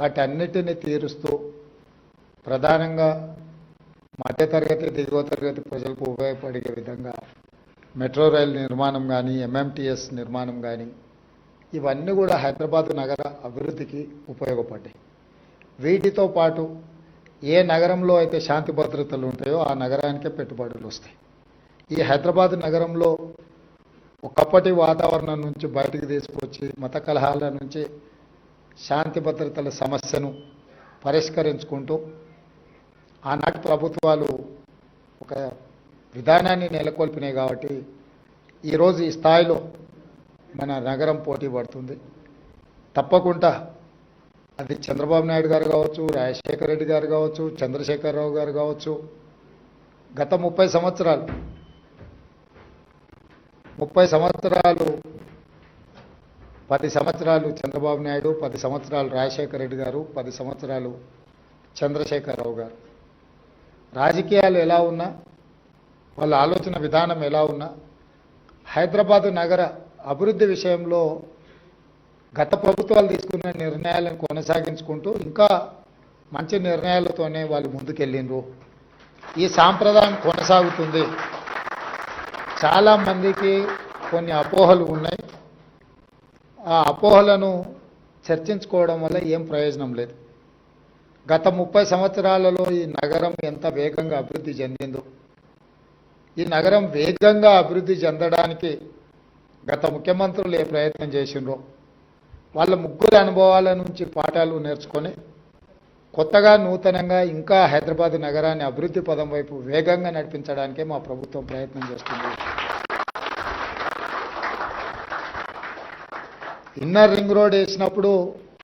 వాటన్నిటిని తీరుస్తూ ప్రధానంగా మధ్యతరగతి దిగువ తరగతి ప్రజలకు ఉపయోగపడే విధంగా మెట్రో రైల్ నిర్మాణం కానీ ఎంఎంటీఎస్ నిర్మాణం కానీ ఇవన్నీ కూడా హైదరాబాద్ నగర అభివృద్ధికి ఉపయోగపడ్డాయి. వీటితో పాటు ఏ నగరంలో అయితే శాంతి భద్రతలు ఉంటాయో ఆ నగరానికే పెట్టుబడులు వస్తాయి. ఈ హైదరాబాద్ నగరంలో ఒకప్పటి వాతావరణం నుంచి బయటకు తీసుకొచ్చి మత కలహాల నుంచి శాంతి భద్రతల సమస్యను పరిష్కరించుకుంటూ ఆనాటి ప్రభుత్వాలు ఒక విధానాన్ని నెలకొల్పినాయి కాబట్టి ఈరోజు ఈ స్థాయిలో మన నగరం పోటీ పడుతుంది. తప్పకుండా అది చంద్రబాబు నాయుడు గారు కావచ్చు రాజశేఖర రెడ్డి గారు కావచ్చు చంద్రశేఖరరావు గారు కావచ్చు గత ముప్పై సంవత్సరాలు ముప్పై సంవత్సరాలు పది సంవత్సరాలు చంద్రబాబు నాయుడు పది సంవత్సరాలు రాజశేఖర రెడ్డి గారు పది సంవత్సరాలు చంద్రశేఖరరావు గారు. రాజకీయాలు ఎలా ఉన్నా వాళ్ళ ఆలోచన విధానం ఎలా ఉన్నా హైదరాబాదు నగర అభివృద్ధి విషయంలో గత ప్రభుత్వాలు తీసుకున్న నిర్ణయాలను కొనసాగించుకుంటూ ఇంకా మంచి నిర్ణయాలతోనే వాళ్ళు ముందుకెళ్ళిండ్రు. ఈ సాంప్రదాయం కొనసాగుతుంది. చాలా మందికి కొన్ని అపోహలు ఉన్నాయి. ఆ అపోహలను చర్చించుకోవడం వల్ల ఏం ప్రయోజనం లేదు. గత ముప్పై సంవత్సరాలలో ఈ నగరం ఎంత వేగంగా అభివృద్ధి చెందిందో. ఈ నగరం వేగంగా అభివృద్ధి చెందడానికి గత ముఖ్యమంత్రులు ఏ ప్రయత్నం చేసిండ్రో వాళ్ళ ముగ్గురు అనుభవాల నుంచి పాఠాలు నేర్చుకొని కొత్తగా నూతనంగా ఇంకా హైదరాబాద్ నగరాన్ని అభివృద్ధి పదం వైపు వేగంగా నడిపించడానికే మా ప్రభుత్వం ప్రయత్నం చేస్తుంది. ఇన్నర్ రింగ్ రోడ్ వేసినప్పుడు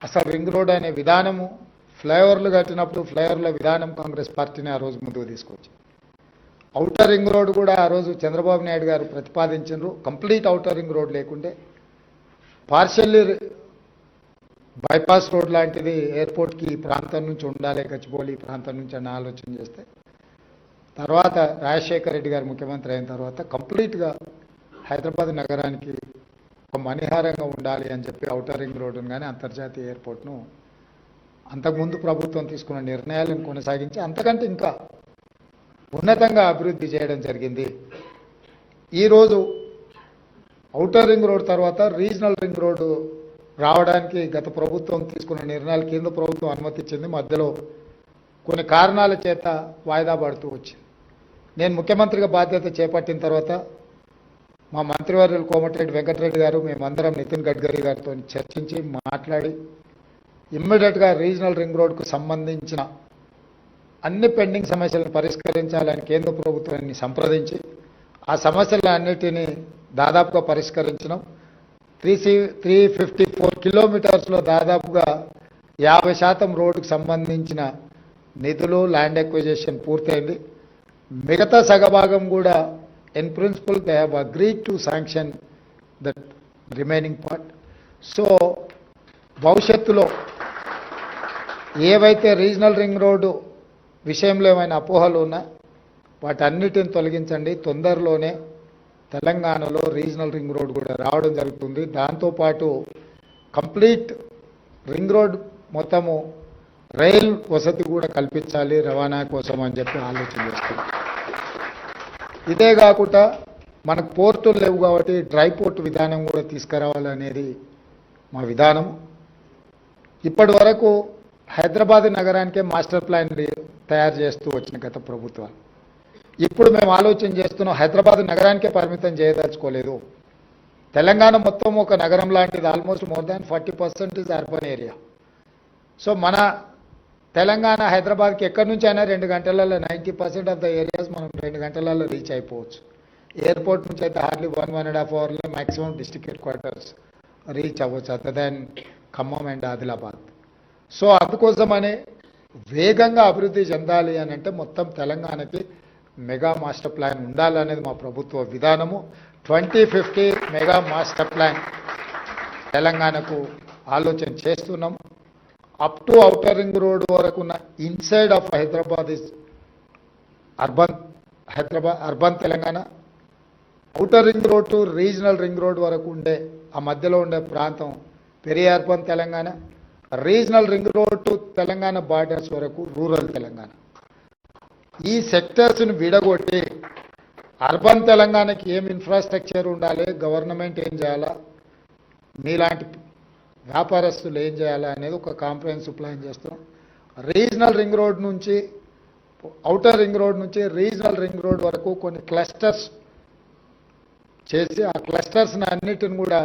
అసలు రింగ్ రోడ్ అనే విధానము ఫ్లైఓవర్లు కట్టినప్పుడు ఫ్లైఓవర్ల విధానం కాంగ్రెస్ పార్టీని ఆ రోజు ముందుకు తీసుకొచ్చి అవుటర్ రింగ్ రోడ్ కూడా ఆ రోజు చంద్రబాబు నాయుడు గారు ప్రతిపాదించారు కంప్లీట్ అవుటర్ రింగ్ రోడ్ లేకుంటే పార్షల్లీ బైపాస్ రోడ్ లాంటిది ఎయిర్పోర్ట్కి ఈ ప్రాంతం నుంచి ఉండాలి గచ్చిబౌలి ఈ ప్రాంతం నుంచి అని ఆలోచన చేస్తే తర్వాత రాజశేఖర రెడ్డి గారు ముఖ్యమంత్రి అయిన తర్వాత కంప్లీట్గా హైదరాబాద్ నగరానికి ఒక మణిహారంగా ఉండాలి అని చెప్పి ఔటర్ రింగ్ రోడ్డును కానీ అంతర్జాతీయ ఎయిర్పోర్ట్ను అంతకుముందు ప్రభుత్వం తీసుకున్న నిర్ణయాలను కొనసాగించి అంతకంటే ఇంకా ఉన్నతంగా అభివృద్ధి చేయడం జరిగింది. ఈరోజు ఔటర్ రింగ్ రోడ్ తర్వాత రీజనల్ రింగ్ రోడ్డు రావడానికి గత ప్రభుత్వం తీసుకున్న నిర్ణయాలు కేంద్ర ప్రభుత్వం అనుమతించింది మధ్యలో కొన్ని కారణాల చేత వాయిదా పడుతూ వచ్చింది. నేను ముఖ్యమంత్రిగా బాధ్యత చేపట్టిన తర్వాత మా మంత్రివర్యులు కోమటిరెడ్డి వెంకటరెడ్డి గారు మేమందరం నితిన్ గడ్కరీ గారితో చర్చించి మాట్లాడి ఇమ్మీడియట్గా రీజనల్ రింగ్ రోడ్కు సంబంధించిన అన్ని పెండింగ్ సమస్యలను పరిష్కరించాలని కేంద్ర ప్రభుత్వాన్ని సంప్రదించి ఆ సమస్యలన్నిటినీ దాదాపుగా పరిష్కరించడం three C three fifty four కిలోమీటర్స్లో దాదాపుగా యాభై శాతం రోడ్డుకు సంబంధించిన నిధులు ల్యాండ్ ఎక్విజేషన్ పూర్తయింది. మిగతా సగభాగం కూడా In principle they have agreed to sanction that remaining part so భవిష్యత్తులో ఏవైతే రీజనల్ రింగ్ రోడ్డు విషయంలో ఏమైనా అపోహలు ఉన్నా వాటన్నిటిని తొలగించండి. తొందరలోనే తెలంగాణలో రీజనల్ రింగ్ రోడ్ కూడా రావడం జరుగుతుంది. దాంతోపాటు కంప్లీట్ రింగ్ రోడ్ మొత్తము రైల్ వసతి కూడా కల్పించాలి రవాణా కోసం అని చెప్పి ఆలోచన చేస్తున్నాం. ఇదే కాకుండా మనకు పోర్టులు లేవు కాబట్టి డ్రై పోర్ట్ విధానం కూడా తీసుకురావాలనేది మా విధానం. ఇప్పటి వరకు హైదరాబాద్ నగరానికే మాస్టర్ ప్లాన్ తయారు చేస్తూ వచ్చిన గత ప్రభుత్వాలు. ఇప్పుడు మేము ఆలోచన చేస్తున్నాం హైదరాబాద్ నగరానికే పరిమితం చేయదలుచుకోలేదు. తెలంగాణ మొత్తం ఒక నగరం లాంటిది almost more than forty percent is urban area so మన తెలంగాణ హైదరాబాద్కి ఎక్కడి నుంచి అయినా రెండు గంటలలో ninety percent of the areas మనం రెండు గంటలలో రీచ్ అయిపోవచ్చు. ఎయిర్పోర్ట్ నుంచి అయితే hardly one one and half అవర్లో maximum district headquarters reach అవ్వచ్చు. Other than Khammam and Adilabad. So అందుకోసమనే వేగంగా అభివృద్ధి చెందాలి అని అంటే మొత్తం తెలంగాణకి మెగా మాస్టర్ ప్లాన్ ఉండాలనేది మా ప్రభుత్వ విధానము. Twenty fifty mega master plan తెలంగాణకు ఆలోచన చేస్తున్నాం. Up to outer ring road వరకు ఉన్న inside of Hyderabad is urban Hyderabad urban Telangana outer ring road to regional ring road వరకు ఉండే ఆ మధ్యలో ఉండే ప్రాంతం peri urban Telangana regional ring road to Telangana borders వరకు రూరల్ తెలంగాణ ఈ సెక్టర్స్ని విడగొట్టి అర్బన్ తెలంగాణకి ఏం ఇన్ఫ్రాస్ట్రక్చర్ ఉండాలి గవర్నమెంట్ ఏం చేయాలా మీలాంటి వ్యాపారస్తులు ఏం చేయాలా అనేది ఒక కాంప్రహెన్సివ్ ప్లాన్ చేస్తాం. రీజనల్ రింగ్ రోడ్ నుంచి అవుటర్ రింగ్ రోడ్ నుంచి రీజనల్ రింగ్ రోడ్ వరకు కొన్ని క్లస్టర్స్ చేసి ఆ క్లస్టర్స్ని అన్నిటిని కూడా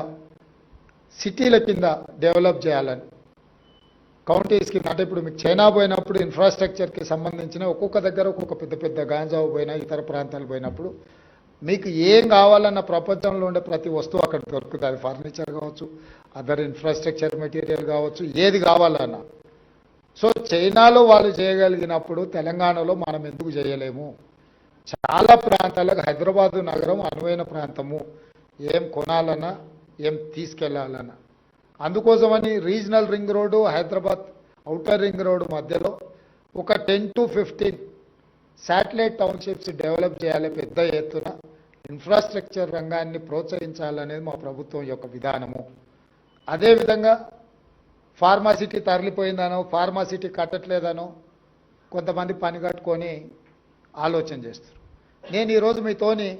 సిటీల కింద డెవలప్ చేయాలని. కౌంటీస్కి అంటే ఇప్పుడు మీకు చైనా పోయినప్పుడు ఇన్ఫ్రాస్ట్రక్చర్కి సంబంధించిన ఒక్కొక్క దగ్గర ఒక్కొక్క పెద్ద పెద్ద గాంజావు పోయినా ఇతర ప్రాంతాలు పోయినప్పుడు మీకు ఏం కావాలన్న ప్రపంచంలో ఉండే ప్రతి వస్తువు అక్కడ దొరుకుతుంది. అది ఫర్నిచర్ కావచ్చు అదర్ ఇన్ఫ్రాస్ట్రక్చర్ మెటీరియల్ కావచ్చు ఏది కావాలన్నా. సో చైనాలో వాళ్ళు చేయగలిగినప్పుడు తెలంగాణలో మనం ఎందుకు చేయలేము? చాలా ప్రాంతాలకు హైదరాబాదు నగరం అనువైన ప్రాంతము. ఏం కొనాలన్నా ఏం తీసుకెళ్ళాలన్నా. అందుకోసమని regional ring road Hyderabad outer ring road మధ్యలో ఒక ten to fifteen satellite townships develop చేయాలి పెద్ద ఎత్తున. ఇన్ఫ్రాస్ట్రక్చర్ రంగాన్ని ప్రోత్సహించాలనేది మా ప్రభుత్వం యొక్క విధానము. అదేవిధంగా ఫార్మాసిటీ తరలిపోయిందనో ఫార్మాసిటీ కట్టట్లేదనో కొంతమంది పని కట్టుకొని ఆలోచన చేస్తారు. నేను ఈరోజు మీతోని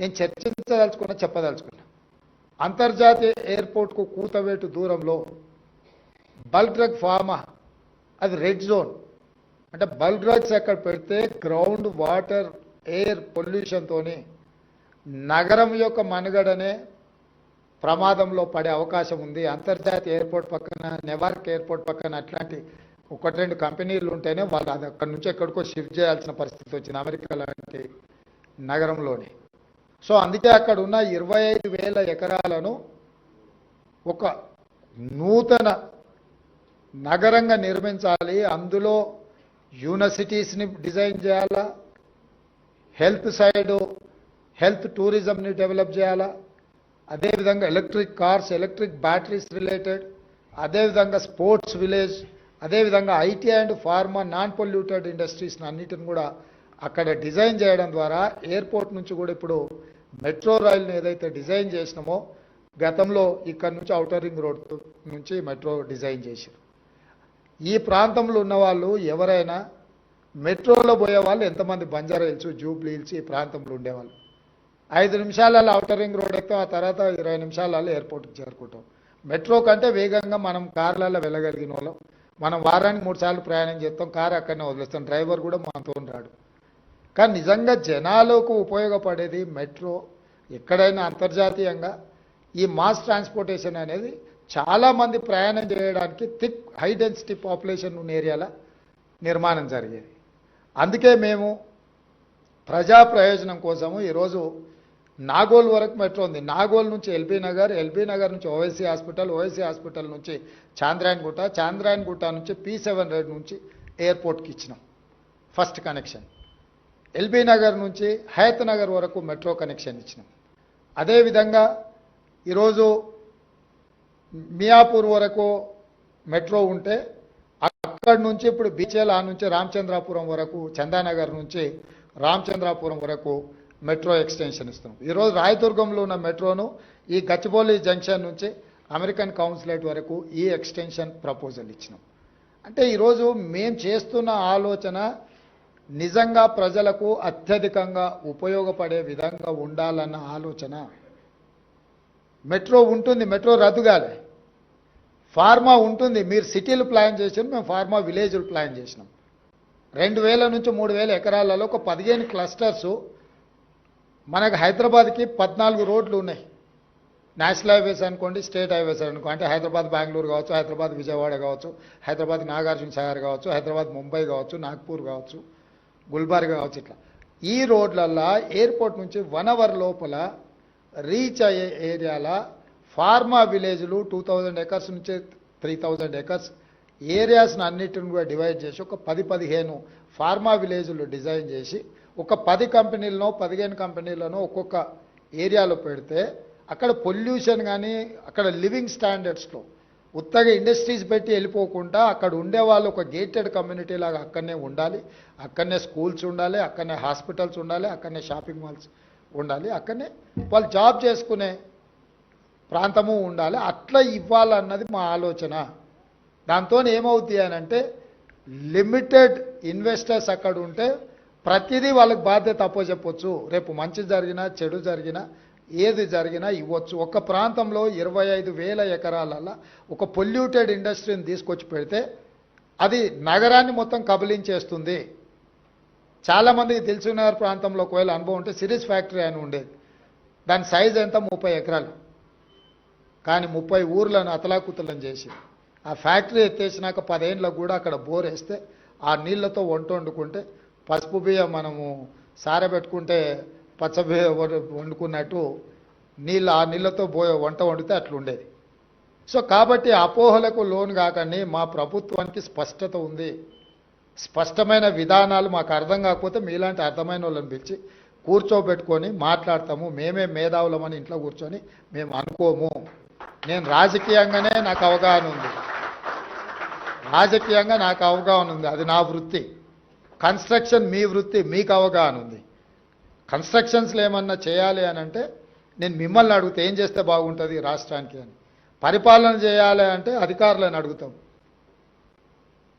నేను చర్చించదలుచుకున్నా చెప్పదలుచుకున్నా. అంతర్జాతీయ ఎయిర్పోర్ట్కు కూతవేటు దూరంలో బల్క్ డ్రగ్ ఫార్మా అది రెడ్ జోన్. అంటే బల్క్ డ్రగ్స్ ఎక్కడ పెడితే గ్రౌండ్ వాటర్ ఎయిర్ పొల్యూషన్తోని నగరం యొక్క మనుగడనే ప్రమాదంలో పడే అవకాశం ఉంది. అంతర్జాతీయ ఎయిర్పోర్ట్ పక్కన నెవార్క్ ఎయిర్పోర్ట్ పక్కన అట్లాంటి ఒకటి రెండు కంపెనీలు ఉంటేనే వాళ్ళు అది అక్కడి నుంచి ఎక్కడికో షిఫ్ట్ చేయాల్సిన పరిస్థితి వచ్చింది అమెరికా లాంటి నగరంలోనే. సో అందుకే అక్కడ ఉన్న ఇరవై ఐదు వేల ఎకరాలను ఒక నూతన నగరంగా నిర్మించాలి. అందులో యూనివర్సిటీస్ని డిజైన్ చేయాలా? హెల్త్ సైడు హెల్త్ టూరిజంని డెవలప్ చేయాలా? అదేవిధంగా electric cars electric batteries related అదేవిధంగా స్పోర్ట్స్ విలేజ్ అదేవిధంగా IT and pharma non polluted ఇండస్ట్రీస్ని అన్నిటిని కూడా అక్కడ డిజైన్ చేయడం ద్వారా ఎయిర్పోర్ట్ నుంచి కూడా ఇప్పుడు మెట్రో రైల్ని ఏదైతే డిజైన్ చేసినామో గతంలో ఇక్కడ నుంచి ఔటర్ రింగ్ రోడ్ నుంచి మెట్రో డిజైన్ చేశారు. ఈ ప్రాంతంలో ఉన్న వాళ్ళు ఎవరైనా మెట్రోలో పోయే వాళ్ళు ఎంతమంది బంజారా హిల్స్ జూబ్లీ హిల్స్ ఈ ప్రాంతంలో ఉండేవాళ్ళు. ఐదు నిమిషాలలో అవుటర్ రింగ్ రోడ్ ఎక్కితే ఆ తర్వాత ఇరవై నిమిషాలలో ఎయిర్పోర్ట్కి చేరుకుంటాం. మెట్రో కంటే వేగంగా మనం కార్లలో వెళ్ళగలిగిన వాళ్ళం. మనం వారానికి మూడు సార్లు ప్రయాణం చేస్తాం కారు అక్కడనే వదిలేస్తాం. డ్రైవర్ కూడా మనతో రాడు. కానీ నిజంగా జనాలకు ఉపయోగపడేది మెట్రో ఎక్కడైనా అంతర్జాతీయంగా. ఈ మాస్ ట్రాన్స్పోర్టేషన్ అనేది చాలామంది ప్రయాణం చేయడానికి థిక్ హై డెన్సిటీ పాపులేషన్ ఉన్న ఏరియాల నిర్మాణం జరిగేది. అందుకే మేము ప్రజా ప్రయోజనం కోసము ఈరోజు నాగోల్ వరకు మెట్రో ఉంది? నాగోల్ నుంచి ఎల్బీ నగర్ ఎల్బీ నగర్ నుంచి ఓవైసీ హాస్పిటల్ ఓవైసీ హాస్పిటల్ నుంచి చాంద్రాయన్గుట్ట చాంద్రాయన్గుట్ట నుంచి పీ సెవెన్ రెడ్ నుంచి ఎయిర్పోర్ట్కి ఇచ్చినాం. First connection. ఎల్బీ నగర్ నుంచి హయత్ నగర్ వరకు మెట్రో కనెక్షన్ ఇచ్చినాం. అదేవిధంగా ఈరోజు మియాపూర్ వరకు మెట్రో ఉంటే అక్కడి నుంచి ఇప్పుడు బీచేల నుంచి రామచంద్రాపురం వరకు చందానగర్ నుంచి రామచంద్రాపురం వరకు మెట్రో ఎక్స్టెన్షన్ ఇస్తున్నాం. ఈరోజు రాయదుర్గంలో ఉన్న మెట్రోను ఈ గచ్చిబౌలి జంక్షన్ నుంచి అమెరికన్ కౌన్సిలేట్ వరకు ఈ ఎక్స్టెన్షన్ ప్రపోజల్ ఇచ్చినాం. అంటే ఈరోజు మేము చేస్తున్న ఆలోచన నిజంగా ప్రజలకు అత్యధికంగా ఉపయోగపడే విధంగా ఉండాలన్న ఆలోచన. మెట్రో ఉంటుంది మెట్రో రద్దు కాలే. ఫార్మా ఉంటుంది మీరు సిటీలు ప్లాన్ చేసిన మేము ఫార్మా విలేజ్లు ప్లాన్ చేసినాం. రెండు వేల నుంచి మూడు వేల ఎకరాలలో ఒక పదిహేను క్లస్టర్సు మనకు హైదరాబాద్కి పద్నాలుగు రోడ్లు ఉన్నాయి. నేషనల్ హైవేస్ అనుకోండి స్టేట్ హైవేస్ అనుకో అంటే హైదరాబాద్ బెంగళూరు కావచ్చు హైదరాబాద్ విజయవాడ కావచ్చు హైదరాబాద్ నాగార్జున సాగర్ కావచ్చు హైదరాబాద్ ముంబై కావచ్చు నాగ్పూర్ కావచ్చు గుల్బర్గా కావచ్చు ఇట్లా. ఈ రోడ్లల్లో ఎయిర్పోర్ట్ నుంచి వన్ అవర్ లోపల రీచ్ అయ్యే ఏరియాల ఫార్మా విలేజ్లు టూ థౌజండ్ ఎకర్స్ నుంచి త్రీ థౌజండ్ ఎకర్స్. ఏరియాస్ని అన్నిటిని కూడా డివైడ్ చేసి ఒక పది పదిహేను ఫార్మా విలేజ్లు డిజైన్ చేసి ఒక పది కంపెనీలను పదిహేను కంపెనీలను ఒక్కొక్క ఏరియాలో పెడితే అక్కడ పొల్యూషన్ కానీ అక్కడ లివింగ్ స్టాండర్డ్స్లో ఉత్తగా ఇండస్ట్రీస్ పెట్టి వెళ్ళిపోకుండా అక్కడ ఉండే వాళ్ళు ఒక గేటెడ్ కమ్యూనిటీ లాగా అక్కడనే ఉండాలి. అక్కడనే స్కూల్స్ ఉండాలి అక్కడనే హాస్పిటల్స్ ఉండాలి అక్కడనే షాపింగ్ మాల్స్ ఉండాలి అక్కడనే వాళ్ళు జాబ్ చేసుకునే ప్రాంతము ఉండాలి. అట్లా ఇవ్వాలన్నది మా ఆలోచన. దాంతో ఏమవుతుంది అని అంటే లిమిటెడ్ ఇన్వెస్టర్స్ అక్కడ ఉంటే ప్రతిదీ వాళ్ళకి బాధ్యత అప్పచెప్పొచ్చు రేపు మంచి జరిగినా చెడు జరిగినా ఏది జరిగినా ఇవ్వచ్చు. ఒక ప్రాంతంలో ఇరవై ఐదు వేల ఎకరాలలో ఒక పొల్యూటెడ్ ఇండస్ట్రీని తీసుకొచ్చి పెడితే అది నగరాన్ని మొత్తం కబలించేస్తుంది. చాలామందికి తెలిసినగర్ ప్రాంతంలో ఒకవేళ అనుభవం ఉంటే సిరీస్ ఫ్యాక్టరీ అని ఉండేది. దాని సైజ్ ఎంత? ముప్పై ఎకరాలు. కానీ ముప్పై ఊర్లను అతలాకుతలం చేసి ఆ ఫ్యాక్టరీ ఎత్తేసినాక పదేళ్ళకు కూడా అక్కడ బోర్ వేస్తే ఆ నీళ్ళతో వంట వండుకుంటే పసుపు బియ్యం మనము సారబెట్టుకుంటే పచ్చబియ్య వండుకున్నట్టు నీళ్ళు ఆ నీళ్ళతో పోయే వంట వండితే అట్లుండేది. సో కాబట్టి అపోహలకు లోన్ కాకండి మా ప్రభుత్వానికి స్పష్టత ఉంది. స్పష్టమైన విధానాలు మాకు అర్థం కాకపోతే మీలాంటి అర్థమైన వాళ్ళని పిలిచి కూర్చోబెట్టుకొని మాట్లాడతాము. మేమే మేధావులమని ఇంట్లో కూర్చొని మేము అనుకోము. నేను రాజకీయంగానే నాకు అవగాహన ఉంది. రాజకీయంగా నాకు అవగాహన ఉంది. అది నా వృత్తి. కన్స్ట్రక్షన్ మీ వృత్తి మీకు అవగాహన ఉంది. కన్స్ట్రక్షన్స్లో ఏమన్నా చేయాలి అని అంటే నేను మిమ్మల్ని అడిగితే ఏం చేస్తే బాగుంటుంది ఈ రాష్ట్రానికి అని. పరిపాలన చేయాలి అంటే అధికారులను అడుగుతాం.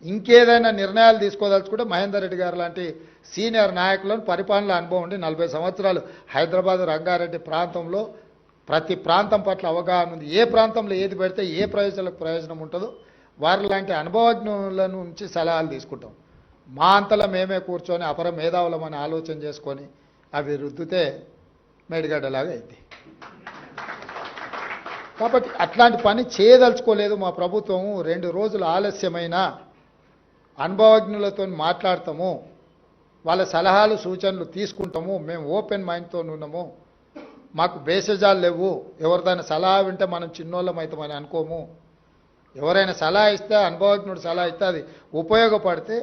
ఇంకేదైనా నిర్ణయాలు తీసుకోదలుచుకుంటే మహేందర్ రెడ్డి గారు లాంటి సీనియర్ నాయకులను పరిపాలన అనుభవం ఉండి నలభై సంవత్సరాలు హైదరాబాద్ రంగారెడ్డి ప్రాంతంలో ప్రతి ప్రాంతం పట్ల అవగాహన ఉంది. ఏ ప్రాంతంలో ఏది పెడితే ఏ ప్రయోజనాలకు ప్రయోజనం ఉంటుందో వారి లాంటి అనుభవజ్ఞుల నుంచి సలహాలు తీసుకుంటాం. మా అంతలో మేమే కూర్చొని అపర మేధావులమని ఆలోచన చేసుకొని అవి రుద్దితే మేడిగడ్డలాగా అయింది కాబట్టి అట్లాంటి పని చేయదలుచుకోలేదు మా ప్రభుత్వం రెండు రోజులు ఆలస్యమైన అనుభవజ్ఞులతో మాట్లాడతాము. వాళ్ళ సలహాలు సూచనలు తీసుకుంటాము. మేము ఓపెన్ మైండ్తో ఉన్నాము. మాకు బేసజాలు లేవు. ఎవరిదైనా సలహా వింటే మనం చిన్నోళ్ళం అవుతామని అనుకోము. ఎవరైనా సలహా ఇస్తే అనుభవజ్ఞుడు సలహా ఇస్తే అది ఉపయోగపడితే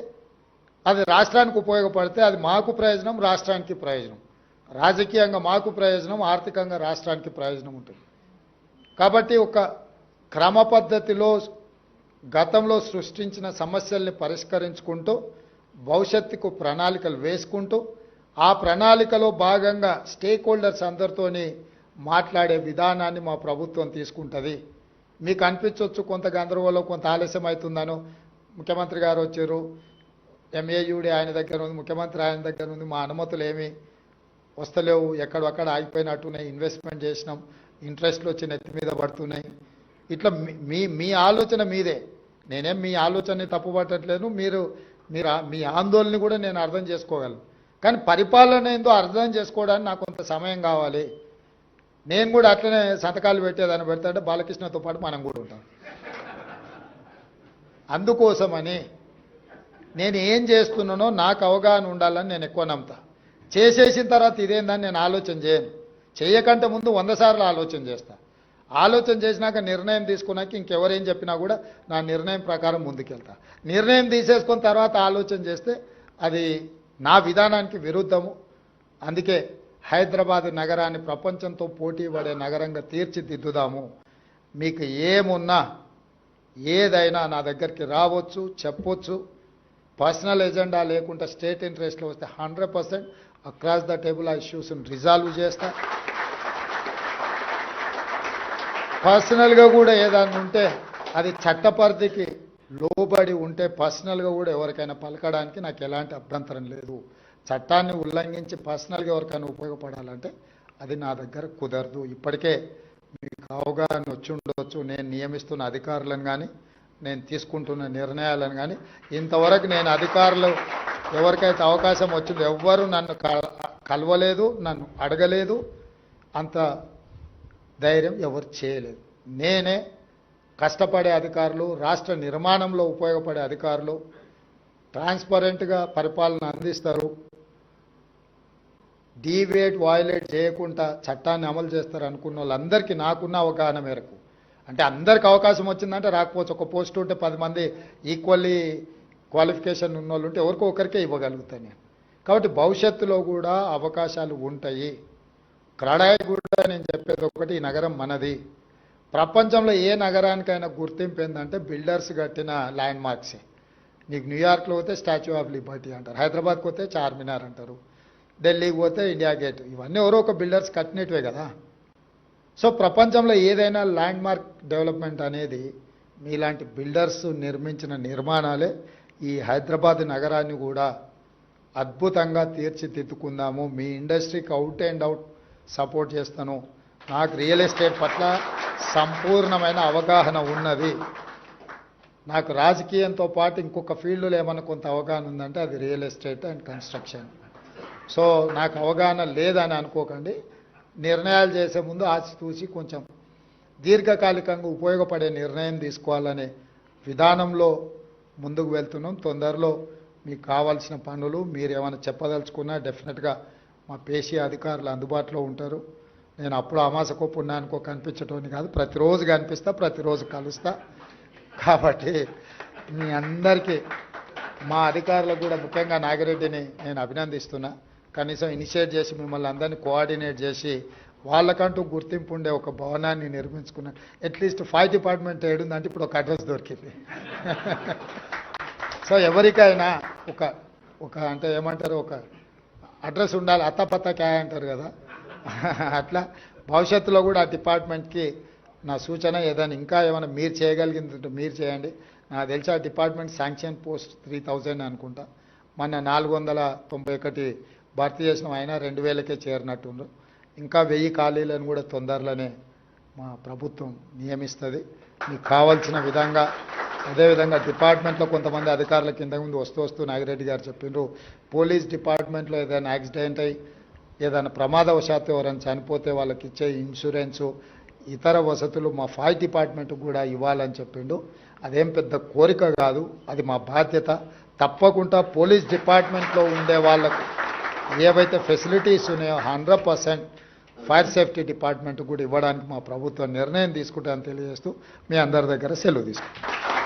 అది రాష్ట్రానికి ఉపయోగపడితే అది మాకు ప్రయోజనం రాష్ట్రానికి ప్రయోజనం. రాజకీయంగా మాకు ప్రయోజనం ఆర్థికంగా రాష్ట్రానికి ప్రయోజనం ఉంటుంది. కాబట్టి ఒక క్రమ పద్ధతిలో గతంలో సృష్టించిన సమస్యల్ని పరిష్కరించుకుంటూ భవిష్యత్తుకు ప్రణాళికలు వేసుకుంటూ ఆ ప్రణాళికలో భాగంగా స్టేక్ హోల్డర్స్ అందరితోని మాట్లాడే విధానాన్ని మా ప్రభుత్వం తీసుకుంటుంది. మీకు అనిపించవచ్చు కొంత గందరగోళం కొంత ఆలస్యం అవుతుందనో ముఖ్యమంత్రి గారు వచ్చారు. ఎంఏయుడి ఆయన దగ్గర ఉంది ముఖ్యమంత్రి ఆయన దగ్గర ఉంది. మా అనుమతులు ఏమి వస్తలేవు. ఎక్కడొక్కడ ఆగిపోయినట్టున్నాయి. ఇన్వెస్ట్మెంట్ చేసినాం. ఇంట్రెస్ట్లు వచ్చి నెత్తి మీద పడుతున్నాయి. ఇట్లా మీ- మీ ఆలోచన మీదే. నేనేం మీ ఆలోచనని తప్పుపట్టట్లేదు మీరు మీరు మీ ఆందోళన కూడా నేను అర్థం చేసుకోగలను. కానీ పరిపాలన ఏందో అర్థం చేసుకోవడానికి నాకు కొంత సమయం కావాలి. నేను కూడా అట్లనే సంతకాలు పెట్టేదాన్ని పెడతాడు బాలకృష్ణతో పాటు మనం కూడా ఉంటాం. అందుకోసమని నేను ఏం చేస్తున్నానో నాకు అవగాహన ఉండాలని నేను ఎక్కువ నమ్ముతా. చేసేసిన తర్వాత ఇదేందని నేను ఆలోచన చేయను. చేయకంటే ముందు వంద సార్లు ఆలోచన చేస్తా. ఆలోచన చేసినాక నిర్ణయం తీసుకున్నాక ఇంకెవరేం చెప్పినా కూడా నా నిర్ణయం ప్రకారం ముందుకెళ్తా. నిర్ణయం తీసేసుకున్న తర్వాత ఆలోచన చేస్తే అది నా విధానానికి విరుద్ధము. అందుకే హైదరాబాద్ నగరాన్ని ప్రపంచంతో పోటీ పడే నగరంగా తీర్చిదిద్దుదాము. మీకు ఏమున్నా ఏదైనా నా దగ్గరికి రావచ్చు చెప్పొచ్చు. పర్సనల్ ఎజెండా లేకుండా స్టేట్ ఇంట్రెస్ట్లో వస్తే hundred percent across the table ఆ ఇష్యూస్ని రిజాల్వ్ చేస్తా. పర్సనల్గా కూడా ఏదైనా ఉంటే అది చట్టపరిధికి లోబడి ఉంటే పర్సనల్గా కూడా ఎవరికైనా పలకడానికి నాకు ఎలాంటి అభ్యంతరం లేదు. చట్టాన్ని ఉల్లంఘించి పర్సనల్గా ఎవరికైనా ఉపయోగపడాలంటే అది నా దగ్గర కుదరదు. ఇప్పటికే మీకు అవగాహన వచ్చి ఉండవచ్చు నేను నియమిస్తున్న అధికారులను కానీ నేను తీసుకుంటున్న నిర్ణయాలను కానీ ఇంతవరకు నేను అధికారులు ఎవరికైతే అవకాశం వచ్చిందో ఎవ్వరూ నన్ను క- కలవలేదు నన్ను అడగలేదు. అంత ధైర్యం ఎవరు చేయలేదు. నేనే కష్టపడే అధికారులు రాష్ట్ర నిర్మాణంలో ఉపయోగపడే అధికారులు ట్రాన్స్పరెంట్గా పరిపాలన అందిస్తారు. డీవేట్ వాయిలేట్ చేయకుండా చట్టాన్ని అమలు చేస్తారు అనుకున్న వాళ్ళందరికీ నాకున్న అవగాహన మేరకు. అంటే అందరికి అవకాశం వచ్చిందంటే రాకపోవచ్చు. ఒక పోస్ట్ ఉంటే పది మంది ఈక్వల్లీ క్వాలిఫికేషన్ ఉన్న వాళ్ళు ఉంటే ఎవరికో ఒకరికే ఇవ్వగలుగుతాను నేను. కాబట్టి భవిష్యత్తులో కూడా అవకాశాలు ఉంటాయి. క్రడాయి కూడా నేను చెప్పేది ఒకటి ఈ నగరం మనది. ప్రపంచంలో ఏ నగరానికైనా గుర్తింపు ఏంటంటే బిల్డర్స్ కట్టిన ల్యాండ్ మార్క్సే నీకు న్యూయార్క్లో పోతే స్టాచ్యూ ఆఫ్ లిబర్టీ అంటారు. హైదరాబాద్కి పోతే చార్మినార్ అంటారు. ఢిల్లీకి పోతే ఇండియా గేట్ ఇవన్నీ ఎవరో ఒక బిల్డర్స్ కట్టినట్టువే కదా. సో ప్రపంచంలో ఏదైనా ల్యాండ్ మార్క్ డెవలప్మెంట్ అనేది మీలాంటి బిల్డర్స్ నిర్మించిన నిర్మాణాలే ఈ హైదరాబాద్ నగరాన్ని కూడా అద్భుతంగా తీర్చిదిద్దుకుందాము. మీ ఇండస్ట్రీకి అవుట్ అండ్ అవుట్ సపోర్ట్ చేస్తాను. నాకు రియల్ ఎస్టేట్ పట్ల సంపూర్ణమైన అవగాహన ఉన్నది. నాకు రాజకీయంతో పాటు ఇంకొక ఫీల్డ్లో ఏమైనా కొంత అవగాహన ఉందంటే అది real estate and construction so నాకు అవగాహన లేదని అనుకోకండి. నిర్ణయాలు చేసే ముందు ఆచితూచి కొంచెం దీర్ఘకాలికంగా ఉపయోగపడే నిర్ణయం తీసుకోవాలనే విధానంలో ముందుకు వెళ్తున్నాం. తొందరలో మీకు కావాల్సిన పనులు మీరు ఏమైనా చెప్పదలుచుకున్నా డెఫినెట్గా మా పేషీ అధికారులు అందుబాటులో ఉంటారు. నేను అప్పుడు అమాసకో పుణ్యానికో కనిపించటోని కాదు. ప్రతిరోజు కనిపిస్తా ప్రతిరోజు కలుస్తా. కాబట్టి మీ అందరికీ మా అధికారులకు కూడా ముఖ్యంగా నాగిరెడ్డిని నేను అభినందిస్తున్నా. కనీసం ఇనిషియేట్ చేసి మిమ్మల్ని అందరినీ కోఆర్డినేట్ చేసి వాళ్ళకంటూ గుర్తింపు ఉండే ఒక భవనాన్ని నిర్మించుకున్నాను. అట్లీస్ట్ ఫైవ్ డిపార్ట్మెంట్ ఏడుందంటే ఇప్పుడు ఒక అడ్రస్ దొరికింది. సో ఎవరికైనా ఒక ఒక అంటే ఏమంటారు ఒక అడ్రస్ ఉండాలి అత్తపత్తకాయ అంటారు కదా. అట్లా భవిష్యత్తులో కూడా ఆ డిపార్ట్మెంట్కి నా సూచన ఏదైనా ఇంకా ఏమైనా మీరు చేయగలిగింది మీరు చేయండి. నాకు తెలిసి ఆ department sanction post three thousand అనుకుంటా. మొన్న నాలుగు వందల తొంభై ఒకటి భారతదేశం చేసిన అయినా రెండు వేలకే చేరినట్టుండ్రు ఇంకా వెయ్యి ఖాళీలను కూడా తొందరలోనే మా ప్రభుత్వం నియమిస్తుంది. మీకు కావాల్సిన విధంగా అదేవిధంగా డిపార్ట్మెంట్లో కొంతమంది అధికారుల ఇంతకుముందు ముందు వస్తూ వస్తూ నాగిరెడ్డి గారు చెప్పిండ్రు పోలీస్ డిపార్ట్మెంట్లో ఏదైనా యాక్సిడెంట్ అయ్యి ఏదైనా ప్రమాదవశాత్తు ఎవరైనా చనిపోతే వాళ్ళకి ఇచ్చే ఇన్సూరెన్సు ఇతర వసతులు మా ఫైర్ డిపార్ట్మెంట్ కూడా ఇవ్వాలని చెప్పిండు. అదేం పెద్ద కోరిక కాదు అది మా బాధ్యత. తప్పకుండా పోలీస్ డిపార్ట్మెంట్లో ఉండే వాళ్ళకు ఏవైతే ఫెసిలిటీస్ ఉన్నాయో hundred percent fire safety department కూడా ఇవ్వడానికి మా ప్రభుత్వం నిర్ణయం తీసుకుంటామని తెలియజేస్తూ మీ అందరి దగ్గర సెలవు తీసుకుంటాం